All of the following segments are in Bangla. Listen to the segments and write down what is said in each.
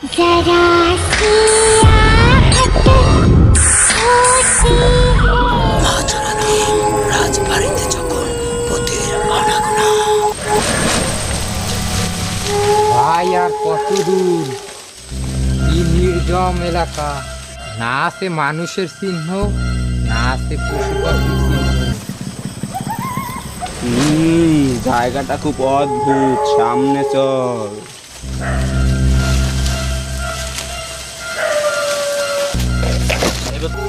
जरा মাঝরাতে রাজবাড়িতে ভাই, আর কত দূর নির্জম এলাকা। না আছে মানুষের চিহ্ন, না আছে জায়গাটা খুব অদ্ভুত, সামনে চল।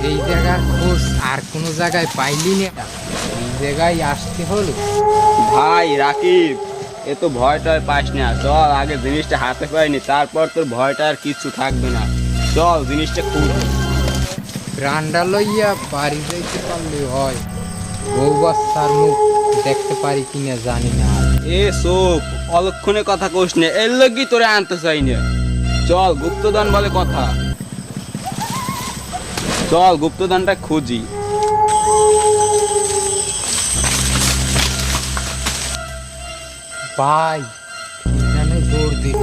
এই জায়গার খোঁজ আর কোনো জায়গায় পাইলি না। এই জায়গায় আসতে হলো। ভাই রাকিব এ তো ভয়টায় পাস না। চল আগে জিনিসটা হাতে পাইনি তারপর তোর ভয়টা আর কিচ্ছু থাকবে না। চল জিনিসটা খুব প্রাণটা লইয়া বাড়ি যাইতে পারলে হয়। বউ বাচ্চার মুখ দেখতে পারি কিনা জানি না। এ সোপ অলক্ষণে কথা কোস নে এর লগি তোরে আনতে চাই না। চল গুপ্তদান বলে কথা। চল গুপ্তদানটা খুঁজি। ভাই এখানে দৌড় দিন।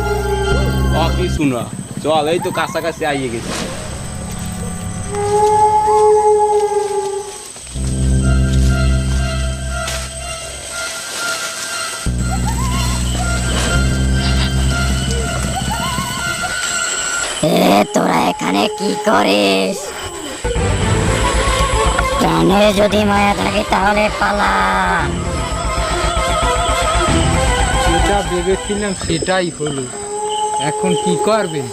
চল এই তো কাছাকাছি আইয়ে গেছি। এ তোরা এখানে কি করিস? প্রাণের যদি মায়া থাকে তাহলে পালা যেটা ভেবেছিলাম সেটাই হলো। এখন কি করবেন?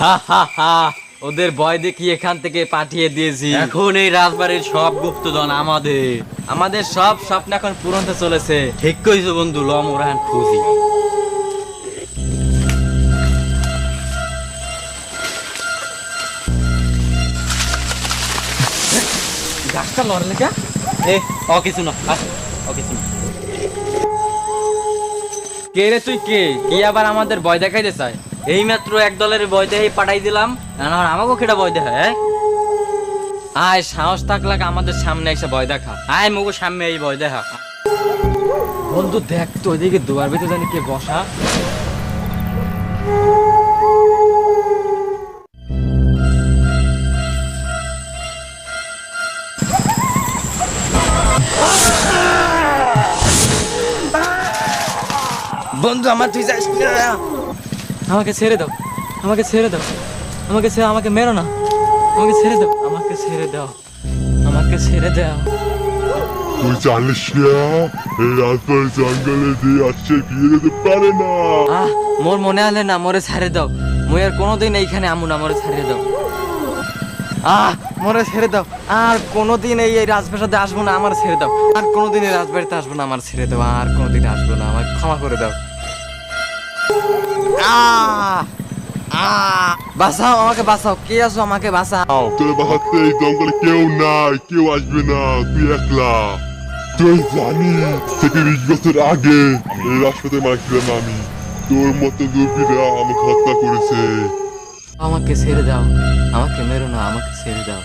হা হা হা। ওদের ভয় দেখি এখান থেকে পাঠিয়ে দিয়েছি। এখন এই রাজবাড়ির সব গুপ্তধন আমাদের। আমাদের সব স্বপ্ন এখন পূরণ হতে চলেছে। ঠিক কইছো বন্ধু লম ওরান খুঁজি। গাছটা লড় লেখা। এ অ কিছু না অ কিছু না। কে রে তুই কে? কি আবার আমাদের ভয় দেখাইতে চায়? এই মাত্র এক দলের ভয় দেখে পাঠাই দিলাম। এখন আমাকেও কেটা ভয় দেখা হ্যাঁ? আয়, সাহস থাকলে আমাদের সামনে এসে ভয় দেখা আয়, মুগো সামনে এই বয় দেখা বন্ধু, দেখ তো ওইদিকে দুয়ার ভিতরে জানি কে বসা। বন্ধু, আমার তুই যাস। আমাকে ছেড়ে দাও আমাকে ছেড়ে দাও আমাকে ছেড়ে আমাকে মেরো না আমাকে ছেড়ে দাও আমাকে ছেড়ে দাও আমাকে ছেড়ে দাও তুই জানিস না এই রাজবাড়ি জঙ্গলে দিয়ে আসছে বিয়ে যেতে পারে না আহ মোর মনে হলে না মোরে ছেড়ে দাও মুই আর কোনোদিন এইখানে আমু না মোরে ছেড়ে দাও আহ মোরে ছেড়ে দাও আর কোনোদিন এই এই রাজপ্রাসাদে আসব না আমার ছেড়ে দাও আর কোনোদিন এই রাজবাড়িতে আসব না আমার ছেড়ে দাও আর কোনোদিন আসব না আমার ক্ষমা করে দাও বাঁচাও আমাকে বাঁচাও। কে আছো? আমাকে বাঁচাও। তোর বাসাতে এই জঙ্গলে কেউ নাই কেউ আসবে না তুই একলা। তুই জানিস থেকে বিশ বছর আগে এই রাজপথে মারছিলাম আমি। তোর মতো দুর্বৃত্তরা আমাকে হত্যা করেছে। আমাকে ছেড়ে দাও। আমাকে মেরো না আমাকে ছেড়ে দাও।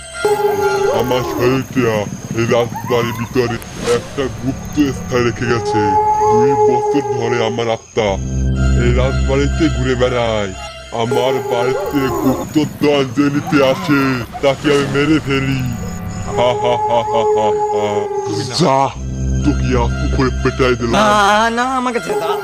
আমার শরীরটা এই রাজবাড়ির ভিতরে একটা গুপ্ত স্থানে রেখে গেছে। দুই বছর ধরে আমার আত্মা রাজবাড়িতে ঘুরে বেড়ায় আমার বাড়িতে গুপ্তধন যে নিতে আসে, তাকে আমি মেরে ফেলি। হা হা হা হা হা হা যা, তোকে আজ উপরে পেটাই দিলাম। না, আমাকে ছেড়ে দাও।